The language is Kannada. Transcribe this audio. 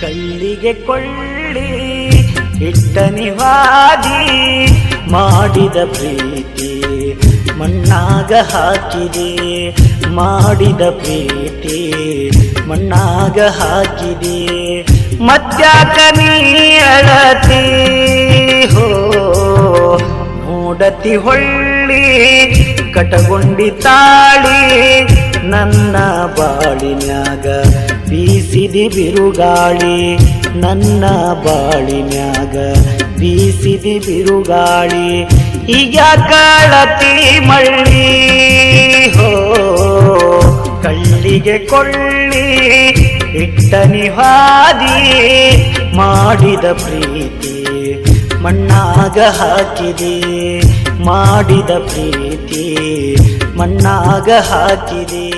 ಕಲ್ಲಿಗೆ ಕೊಳ್ಳಿ, ಇಟ್ಟ ನಿವಾದಿ ಮಾಡಿದ ಪ್ರೀತಿ ಮಣ್ಣಾಗ ಹಾಕಿದೆ, ಮಾಡಿದ ಪ್ರೀತಿ ಮಣ್ಣಾಗ ಹಾಕಿದೆ. ನೀ ಅಳತಿ? ಹೋ, ನೋಡತಿ ಹೊಳ್ಳಿ, ಕಟಗೊಂಡಿ ತಾಳಿ ನನ್ನ ಬಾಳಿನ್ಯಾಗ. ಬೀಸಿದಿ ಬಿರುಗಾಳಿ, ನನ್ನ ಬಾಳಿನ್ಯಾಗ ಬೀಸಿದಿ ಬಿರುಗಾಳಿ. ಈಗ ಕಳತಿ ಮಳ್ಳಿ, ಹೋ, ಕಳ್ಳಿಗೆ ಕೊಳ್ಳಿ ಇಟ್ಟ ಹಾದಿ ಮಾಡಿದ ಪ್ರೀತಿ, ಮಣ್ಣಾಗ ಹಾಕಿದೆ ಮಾಡಿದ ಪ್ರೀತಿ, ಮಣ್ಣಾಗ ಹಾಕಿದೆ.